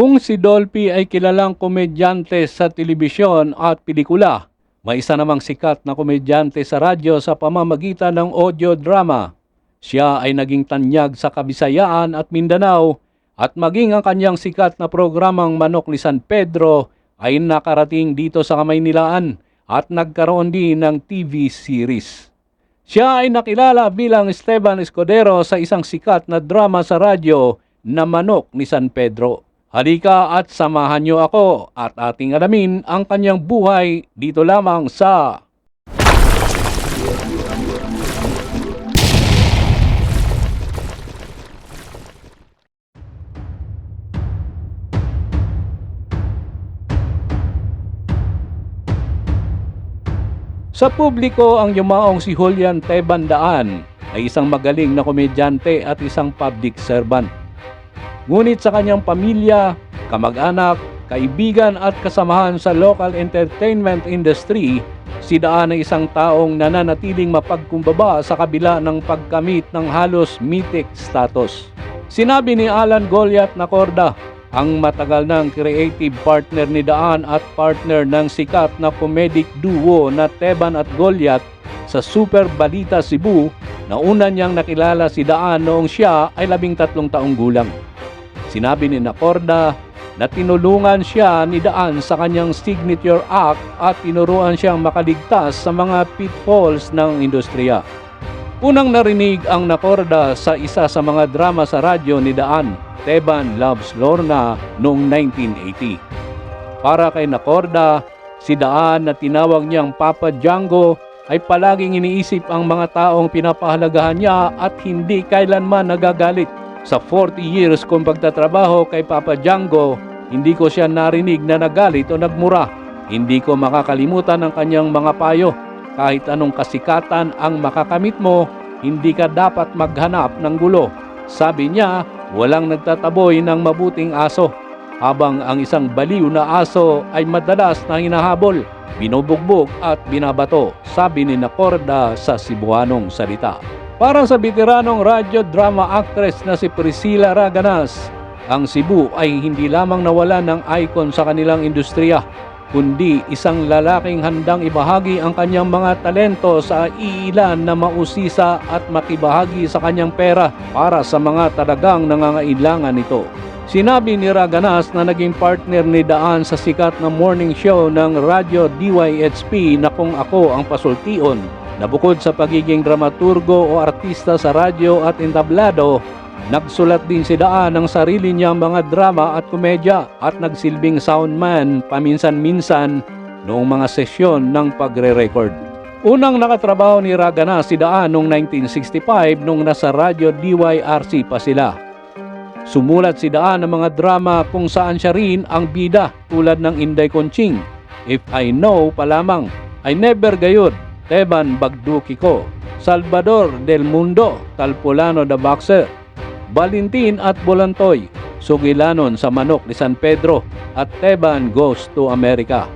Kung si Dolphy ay kilalang komedyante sa telebisyon at pelikula, may isa namang sikat na komedyante sa radyo sa pamamagitan ng audio drama. Siya ay naging tanyag sa Kabisayaan at Mindanao at maging ang kanyang sikat na programang Manok ni San Pedro ay nakarating dito sa Kamaynilaan at nagkaroon din ng TV series. Siya ay nakilala bilang Esteban Escudero sa isang sikat na drama sa radyo na Manok ni San Pedro. Halika at samahan niyo ako at ating alamin ang kanyang buhay dito lamang sa Sa publiko ang yumaong si Julian Tebandaan ay isang magaling na komedyante at isang public servant. Ngunit sa kanyang pamilya, kamag-anak, kaibigan at kasamahan sa local entertainment industry, si Daan ay isang taong nananatiling mapagkumbaba sa kabila ng pagkamit ng halos mythic status. Sinabi ni Alan Goliath na Korda, ang matagal ng creative partner ni Daan at partner ng sikat na comedic duo na Teban at Goliath sa Super Balita Cebu na una niyang nakilala si Daan noong siya ay labing tatlong taong gulang. Sinabi ni Nakorda na tinulungan siya ni Daan sa kanyang signature act at tinuruan siyang makaligtas sa mga pitfalls ng industriya. Unang narinig ang Nakorda sa isa sa mga drama sa radyo ni Daan, Teban Loves Lorna noong 1980. Para kay Nakorda, si Daan na tinawag niyang Papa Django ay palaging iniisip ang mga taong pinapahalagahan niya at hindi kailanman nagagalit. Sa 40 years kong pagtatrabaho kay Papa Django, hindi ko siya narinig na nagalit o nagmura. Hindi ko makakalimutan ang kanyang mga payo. Kahit anong kasikatan ang makakamit mo, hindi ka dapat maghanap ng gulo. Sabi niya, walang nagtataboy ng mabuting aso. Habang ang isang baliw na aso ay madalas na hinahabol, binubugbog at binabato, sabi ni Nakorda sa Cebuanong salita. Para sa veteranong radyo drama actress na si Priscilla Raganas, ang Cebu ay hindi lamang nawala ng icon sa kanilang industriya, kundi isang lalaking handang ibahagi ang kanyang mga talento sa iilan na mausisa at makibahagi sa kanyang pera para sa mga talagang nangangailangan nito. Sinabi ni Raganas na naging partner ni Daan sa sikat na morning show ng Radyo DYHP na kung ako ang pasultion na bukod sa pagiging dramaturgo o artista sa radyo at entablado, Nagsulat din si Daan ng sarili niyang mga drama at komedya at nagsilbing soundman paminsan-minsan noong mga sesyon ng pagre-record. Unang nakatrabaho ni Ragana si Daan noong 1965 nung nasa radyo DYRC pa sila. Sumulat si Daan ng mga drama kung saan siya rin ang bida tulad ng Inday Conching, If I Know pa lamang, I Never Gayod, Teban Bagduki Ko, Salvador del Mundo, Talpolano the Boxer, Valentin at Bolantoy, Sugilanon sa Manok ni San Pedro at Teban Goes to America.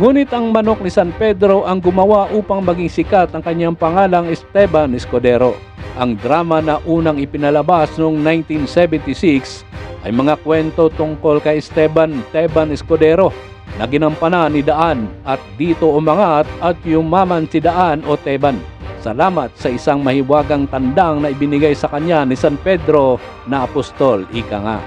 Ngunit ang Manok ni San Pedro ang gumawa upang maging sikat ang kanyang pangalang Esteban Escudero. Ang drama na unang ipinalabas noong 1976 ay mga kwento tungkol kay Esteban Teban Escudero na ginampanan ni Daan at dito umangat at yumaman si Daan o Teban. Salamat sa isang mahiwagang tandang na ibinigay sa kanya ni San Pedro na apostol, ika nga.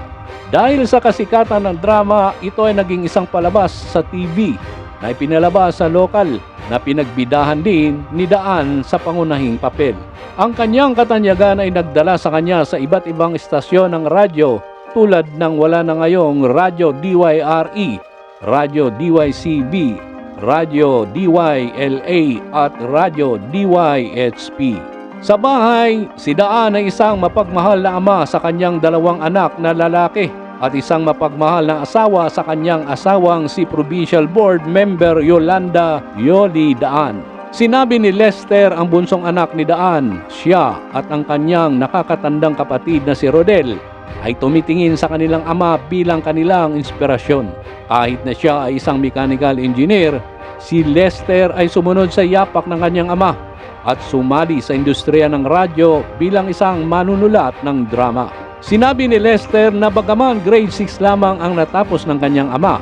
Dahil sa kasikatan ng drama, ito ay naging isang palabas sa TV na ipinalabas sa lokal na pinagbidahan din ni Daan sa pangunahing papel. Ang kanyang katanyagan ay nagdala sa kanya sa iba't ibang istasyon ng radyo tulad ng wala na ngayong Radyo DYRE, Radyo DYCB, Radyo DYLA at Radyo DYHP. Sa bahay, si Daan ay isang mapagmahal na ama sa kanyang dalawang anak na lalaki at isang mapagmahal na asawa sa kanyang asawang si Provincial Board Member Yolanda Yoli Daan. Sinabi ni Lester ang bunsong anak ni Daan, siya at ang kanyang nakakatandang kapatid na si Rodel ay tumitingin sa kanilang ama bilang kanilang inspirasyon. Kahit na siya ay isang mechanical engineer, si Lester ay sumunod sa yapak ng kanyang ama at sumali sa industriya ng radyo bilang isang manunulat ng drama. Sinabi ni Lester na bagaman grade 6 lamang ang natapos ng kanyang ama,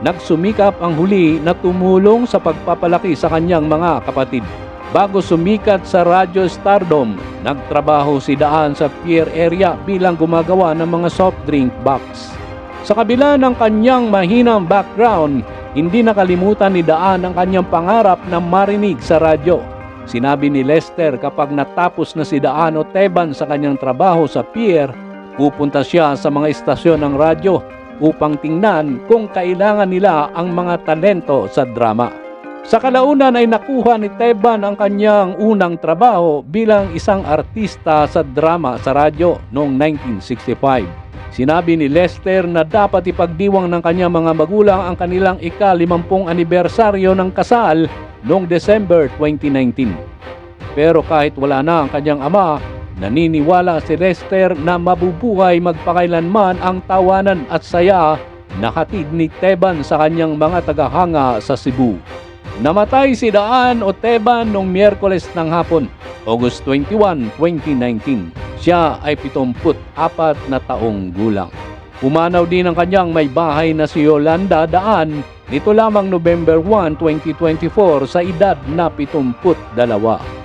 nagsumikap ang huli na tumulong sa pagpapalaki sa kanyang mga kapatid. Bago sumikat sa Radio Stardom, nagtrabaho si Daan sa pier area bilang gumagawa ng mga soft drink box. Sa kabila ng kanyang mahinang background, hindi nakalimutan ni Daan ang kanyang pangarap na marinig sa radyo. Sinabi ni Lester kapag natapos na si Daan o Teban sa kanyang trabaho sa pier, pupunta siya sa mga istasyon ng radyo upang tingnan kung kailangan nila ang mga talento sa drama. Sa kalaunan ay nakuha ni Teban ang kanyang unang trabaho bilang isang artista sa drama sa radyo noong 1965. Sinabi ni Lester na dapat ipagdiwang ng kanyang mga magulang ang kanilang ika-limampung anibersaryo ng kasal noong December 2019. Pero kahit wala na ang kanyang ama, naniniwala si Lester na mabubuhay magpakailanman ang tawanan at saya na hatid ni Teban sa kanyang mga tagahanga sa Cebu. Namatay si Daan o Teban noong Miyerkules ng hapon, August 21, 2019. Siya ay 74 na taong gulang. Pumanaw din ang kanyang may bahay na si Yolanda Daan nito lamang November 1, 2024 sa edad na 72.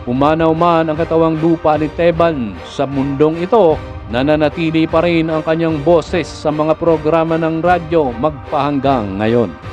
Pumanaw man ang katawang lupa ni Teban sa mundong ito, nananatili pa rin ang kanyang boses sa mga programa ng radyo magpahanggang ngayon.